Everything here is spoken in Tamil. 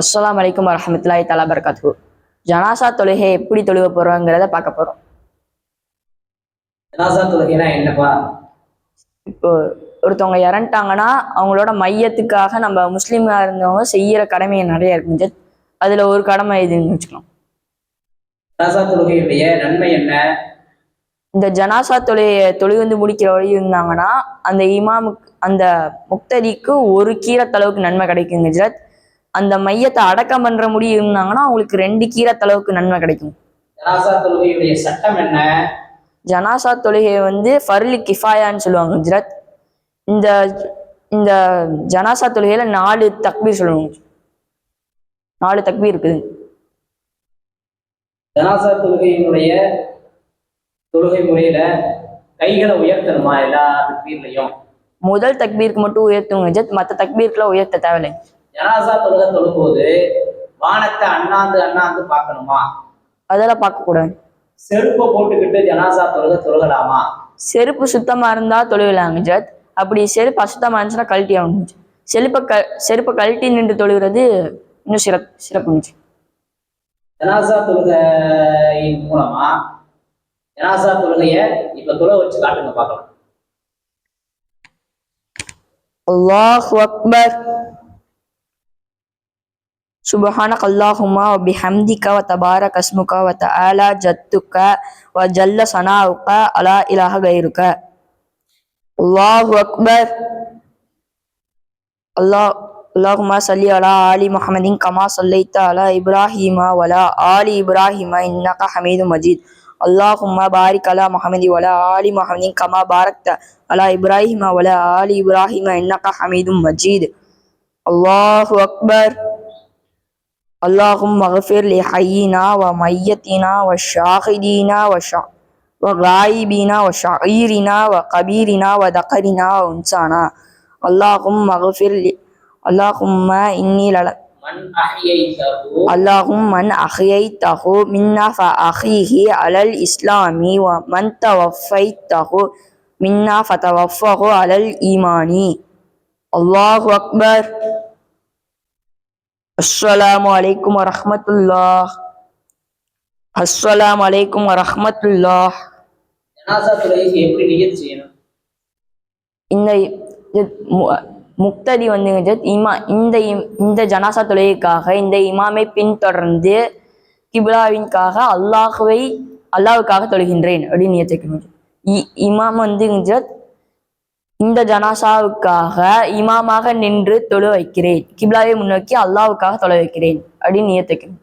அஸ்ஸலாமு அலைக்கும் வரஹமத்துல்லாஹி தலா பரகாத்து ஜனாசா தொழுகை எப்படி தொழுக போறோங்கிறத பார்க்க போறோம். ஜனாசா தொழுகைனா என்னப்பா இப்போ ஒருத்தவங்க இறந்துட்டாங்கன்னா அவங்களோட மையத்துக்காக நம்ம முஸ்லீமா இருந்தவங்க செய்யற கடமை நிறைய இருக்குங்க அதுல ஒரு கடமை இதுன்னு வச்சுக்கலாம். ஜனாசா தொழுகையுடைய நன்மை என்ன? இந்த ஜனாசா தொழுகையை தொழுந்து முடிக்கிற வழி இருந்தாங்கன்னா அந்த இமாமுக்கு அந்த முக்ததிக்கு ஒரு கீரத்தளவுக்கு நன்மை கிடைக்குங்க ஜத் அந்த மையத்தை அடக்கம் பண்ற முடி இருந்தாங்கன்னா அவங்களுக்கு ரெண்டு கீரத்தளவுக்கு நன்மை கிடைக்கும். ஜனாசா தொழுகையுடைய சட்டம் என்ன? ஜனாசா தொழுகை வந்து ஃபர்லி கிஃபாயான்னு சொல்லுவாங்க குஜராத் இந்த இந்த ஜனாசா தொழுகையில நாலு தக்பீர் சொல்லுவாங்க. நாலு தக்பீர் இருக்குது. ஜனாசா தொழுகையினுடைய தொழுகை முறையில கைகளை உயர்த்தணுமா எல்லா தக்பீர்லையும்? முதல் தக்பீருக்கு மட்டும் உயர்த்துங்க ஜத் மற்ற தக்பீருக்குலாம் உயர்த்த தேவையில்லை. ஜனாசா தொழுகை தொழும்போது வானத்தை அண்ணாந்து அண்ணாந்து பார்க்கணுமா? அதெல்லாம் பார்க்கக்கூடாது. செருப்பை போட்டுக்கிட்டு ஜனாசா தொழுகை தொழுகலாமா? செருப்பு சுத்தமா இருந்தா தொழுகலாங்க ஜத் அப்படி செருப்பு அசுத்தமா இருந்துச்சுன்னா கழட்டி ஆகணும் செருப்பை க செருப்பை கழட்டி நின்று தொழுகிறது இன்னும் சிறப்பு சிறப்புங்க ஜனாசா தொழுகையின் மூலமா ஜனாசா தொழுகைய இப்ப தொலை வச்சு காட்டுங்க பார்க்கலாம். அல்லாஹு அக்பர். சுபஹானக் அல்லாஹுமா ஒபி ஹம்திக வத்த தபார கஸ்முக வத்த த ஆலா ஜத்துக்க வ ஜல்ல சனாவுக்க அலா இலாக கைருக்க அல்லாஹு அக்பர். அல்லாஹ் அல்லாஹுமா சல்லி அலா ஆலி முஹமதின் கமா சொல்லைத்த அலா இப்ராஹிமா வலா ஆலி இப்ராஹிமா இன்னக ஹமீது மஜீத். அல்லாஹுமா பாரிக் அலா முஹமதி வல ஆலி முஹமதின் கமா பாரக்த அலா இப்ராஹிமா வல ஆலி இப்ராஹிமா இன்னக ஹமீதும் மஜீத். அல்லாஹு அக்பர். اللهم اغفر لحينا وميتنا وشاهدينا وشا وغائبنا وشعيرنا وقبيرنا وذكرنا وانسانا اللهم اغفر لي اللهم إني لك اللهم من أحييته منا فأخيه على الإسلام ومن توفيته منا فتوفه على الإيمان. الله أكبر. அஸ்ஸலாம் வலைக்கும் வரமத்துல்லா அஸ்ஸலாம் அலைக்கும் வரமத்துல்லா இந்த முக்ததி வந்து இமா இந்த இந்த ஜனாசா தொழுகைக்காக இந்த இமாமை பின்தொடர்ந்து கிபிலாவின்காக அல்லாஹுவை அல்லாவுக்காக தொழுகின்றேன் அப்படின்னு நியத்திக்கணும் இமாம் வந்து இந்த ஜனாசாவுக்காக இமாமாக நின்று தொழு வைக்கிறேன் கிப்லாவை முன்னோக்கி அல்லாவுக்காக தொலை வைக்கிறேன் அப்படின்னு நியத்திக்கணும்